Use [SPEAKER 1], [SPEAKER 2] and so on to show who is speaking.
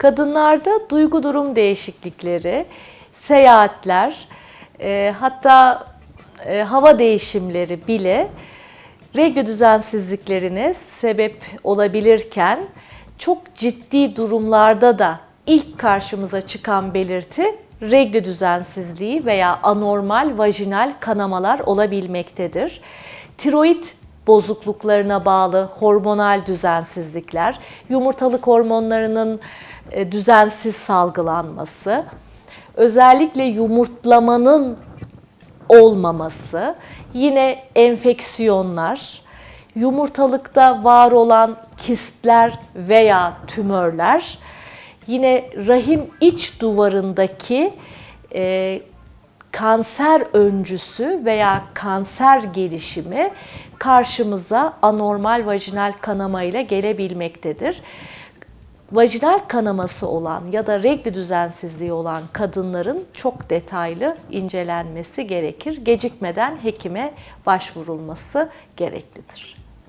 [SPEAKER 1] Kadınlarda duygu durum değişiklikleri, seyahatler, e, hatta e, hava değişimleri bile regl düzensizliklerine sebep olabilirken çok ciddi durumlarda da ilk karşımıza çıkan belirti regl düzensizliği veya anormal vajinal kanamalar olabilmektedir. Tiroid bozukluklarına bağlı hormonal düzensizlikler, yumurtalık hormonlarının e, düzensiz salgılanması, özellikle yumurtlamanın olmaması, yine enfeksiyonlar, yumurtalıkta var olan kistler veya tümörler, yine rahim iç duvarındaki e, kanser öncüsü veya kanser gelişimi karşımıza anormal vajinal kanama ile gelebilmektedir. Vajinal kanaması olan ya da regl düzensizliği olan kadınların çok detaylı incelenmesi gerekir. Gecikmeden hekime başvurulması gereklidir.